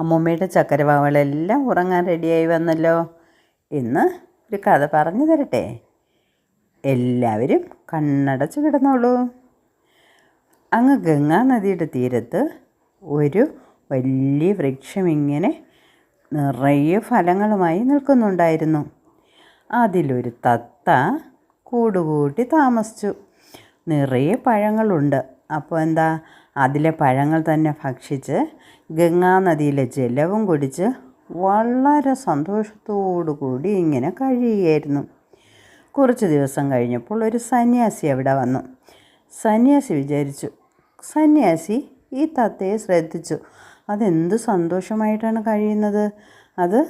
അമ്മൂമ്മയുടെ ചക്കരവാവളെല്ലാം ഉറങ്ങാൻ റെഡിയായി വന്നല്ലോ. ഇന്ന് ഒരു കഥ പറഞ്ഞു തരട്ടെ. എല്ലാവരും കണ്ണടച്ച് കിടന്നോളൂ. അങ്ങ് ഗംഗാ നദിയുടെ തീരത്ത് ഒരു വലിയ വൃക്ഷം ഇങ്ങനെ നിറയെ ഫലങ്ങളുമായി നിൽക്കുന്നുണ്ടായിരുന്നു. അതിലൊരു തത്ത കൂടുകൂട്ടി താമസിച്ചു. നിറയെ പഴങ്ങളുണ്ട്. അപ്പോൾ എന്താ? അതിലെ പഴങ്ങൾ തന്നെ ഭക്ഷിച്ച് ഗംഗാനദിയിലെ ജലവും കുടിച്ച് വളരെ സന്തോഷത്തോടു കൂടി ഇങ്ങനെ കഴിയുകയായിരുന്നു. കുറച്ച് ദിവസം കഴിഞ്ഞപ്പോൾ ഒരു സന്യാസി അവിടെ വന്നു. സന്യാസി വിചാരിച്ചു സന്യാസി ഈ തത്തയെ ശ്രദ്ധിച്ചു. അതെന്ത് സന്തോഷമായിട്ടാണ് കഴിയുന്നത്? അത്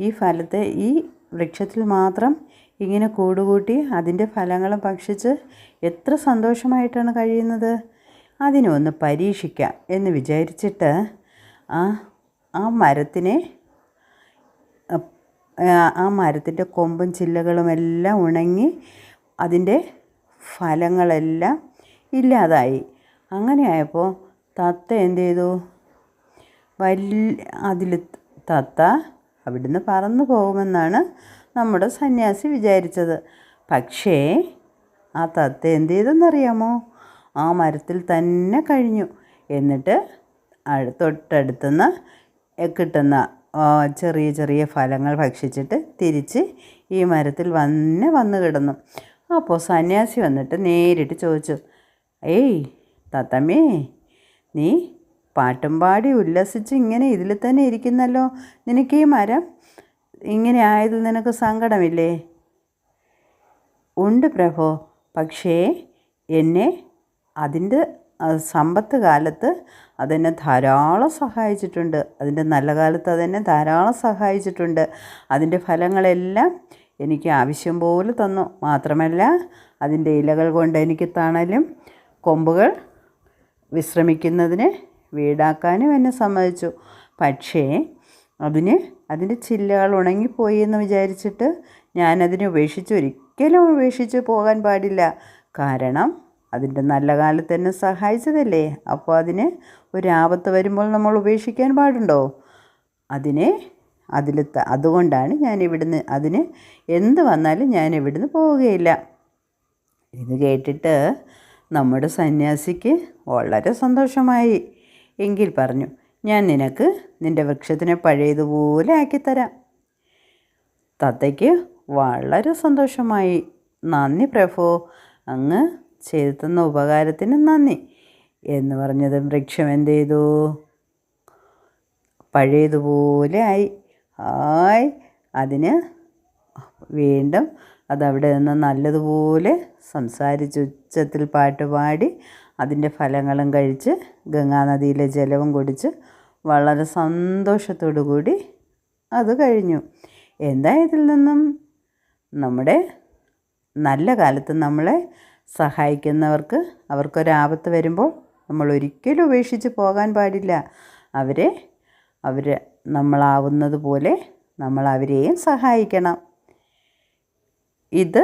ഈ ഫലത്തെ ഈ വൃക്ഷത്തിൽ മാത്രം ഇങ്ങനെ കൂടുകൂട്ടി അതിന്റെ ഫലങ്ങളും ഭക്ഷിച്ച് എത്ര സന്തോഷമായിട്ടാണ് കഴിയുന്നത്? അതിനെ ഒന്ന് പരീക്ഷിക്കാം എന്ന് വിചാരിച്ചിട്ട് ആ ആ മരത്തിനെ ആ മരത്തിന്റെ കൊമ്പും ചില്ലകളും എല്ലാം ഉണങ്ങി അതിന്റെ ഫലങ്ങളെല്ലാം ഇല്ലാതായി. അങ്ങനെയായപ്പോൾ തത്ത എന്ത് ചെയ്തു? വലിയ അതിൽ തത്ത അവിടുന്ന് പറന്നു പോകുമെന്നാണ് നമ്മുടെ സന്യാസി വിചാരിച്ചത്. പക്ഷേ ആ തത്ത എന്ത് ചെയ്തെന്നറിയാമോ? ആ മരത്തിൽ തന്നെ കഴിഞ്ഞു. എന്നിട്ട് തൊട്ടടുത്തുനിന്ന് കിട്ടുന്ന ചെറിയ ചെറിയ ഫലങ്ങൾ ഭക്ഷിച്ചിട്ട് തിരിച്ച് ഈ മരത്തിൽ വന്നെ വന്ന് കിടന്നു. അപ്പോൾ സന്യാസി വന്നിട്ട് നേരിട്ട് ചോദിച്ചു ഏയ് തത്തമ്മേ നീ പാട്ടും പാടി ഉല്ലസിച്ച് ഇങ്ങനെ ഇതിൽ തന്നെ ഇരിക്കുന്നല്ലോ? നിനക്ക് ഈ മരം ഇങ്ങനെ ആയതിൽ നിനക്ക് സങ്കടമില്ലേ? ഉണ്ട് പ്രഭോ പക്ഷേ എന്നെ അതിന്റെ സമ്പത്ത് കാലത്ത് അതെന്നെ ധാരാളം സഹായിച്ചിട്ടുണ്ട്. അതിന്റെ നല്ല കാലത്ത് അതെന്നെ ധാരാളം സഹായിച്ചിട്ടുണ്ട്. അതിന്റെ ഫലങ്ങളെല്ലാം എനിക്ക് ആവശ്യം പോലെ തന്നു. മാത്രമല്ല അതിന്റെ ഇലകൾ കൊണ്ട് എനിക്ക് തണലും കൊമ്പുകൾ വിശ്രമിക്കുന്നതിന് വീടാക്കാനും എന്നെ സമ്മതിച്ചു. പക്ഷേ അതിന് അതിന്റെ ചില്ലകൾ ഉണങ്ങിപ്പോയി എന്ന് വിചാരിച്ചിട്ട് ഞാനതിനെ ഉപേക്ഷിച്ച് ഒരിക്കലും ഉപേക്ഷിച്ച് പോകാൻ പാടില്ല. കാരണം അതിന്റെ നല്ല കാലത്ത് എന്നെ സഹായിച്ചതല്ലേ? അപ്പോൾ അതിന് ആപത്ത് വരുമ്പോൾ നമ്മൾ ഉപേക്ഷിക്കാൻ പാടുണ്ടോ? അതിനെ അതിൽ അതുകൊണ്ടാണ് ഞാൻ ഇവിടുന്ന് അതിന് എന്ത് വന്നാലും ഞാൻ ഇവിടുന്ന് പോവുകയില്ല. ഇത് കേട്ടിട്ട് നമ്മുടെ സന്യാസിക്ക് വളരെ സന്തോഷമായി. എങ്കിൽ പറഞ്ഞു ഞാൻ നിനക്ക് നിന്റെ വൃക്ഷത്തിനെ പഴയതുപോലെ ആക്കിത്തരാം. തത്തയ്ക്ക് വളരെ സന്തോഷമായി. നന്ദി പ്രഭോ. അങ്ങ് ചെയ്തു തന്ന ഉപകാരത്തിന് നന്ദി എന്ന് പറഞ്ഞത് വൃക്ഷം എന്ത് ചെയ്തു? പഴയതുപോലെ ആയി. ആയി. അതിന് വീണ്ടും അതവിടെ നിന്ന് നല്ലതുപോലെ സംസാരിച്ച്. ഉച്ചത്തിൽ പാട്ട് പാടി അതിന്റെ ഫലങ്ങളും കഴിച്ച് ഗംഗാനദിയിലെ ജലവും കുടിച്ച് വളരെ സന്തോഷത്തോടു കൂടി അത് കഴിഞ്ഞു. എന്താ ഇതിൽ നിന്നും? നമ്മുടെ നല്ല കാലത്ത് നമ്മളെ സഹായിക്കുന്നവർക്ക് അവർക്കൊരാപത്ത് വരുമ്പോൾ നമ്മൾ ഒരിക്കലും ഉപേക്ഷിച്ച് പോകാൻ പാടില്ല. അവരെ അവർ നമ്മളാവുന്നത് പോലെ നമ്മൾ അവരെയും സഹായിക്കണം. ഇത്